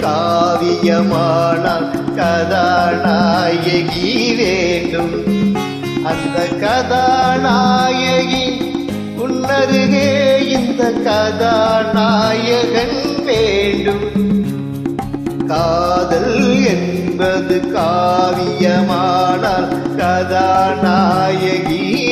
காவியமான கதாநாயகி வேண்டும். அந்த கதாநாயகி உன்னருகே இந்த கதாநாயகன் வேண்டும். காதல் என்பது காவியமான கதாநாயகி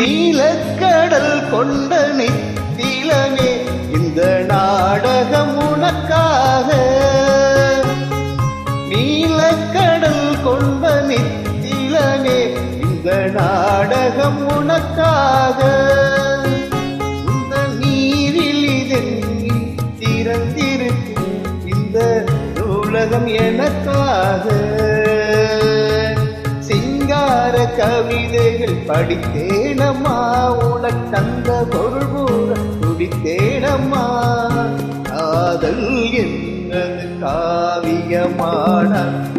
நீலக்கடல் கொண்ட நித்திலமே இந்த நாடகம் உனக்காக. நீலக்கடல் கொண்ட நித்திலமே இந்த நாடகம் உனக்காக. கவிதைகள் படித்தேனம்மா. உனக்கு தந்த பொருள் கூட துடித்தேனம்மா. காதல் என்னது காவியமான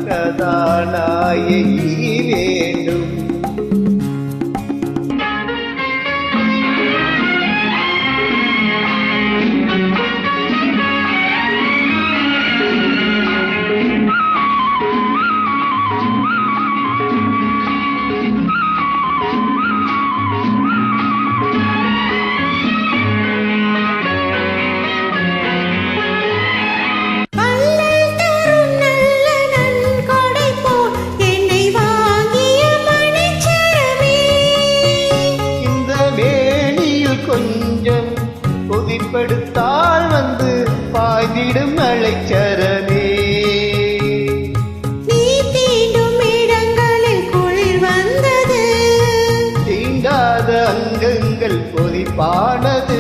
கதாநாயகி வந்து பாய்ந்திடும் வந்தது. தீண்டாத அங்கங்கள் கொதிப்பானது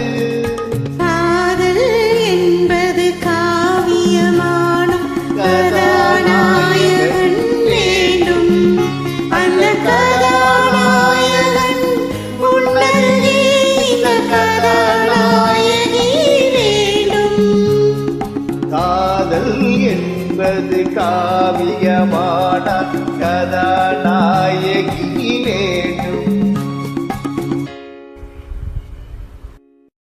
காவியமான கதாநாயகி.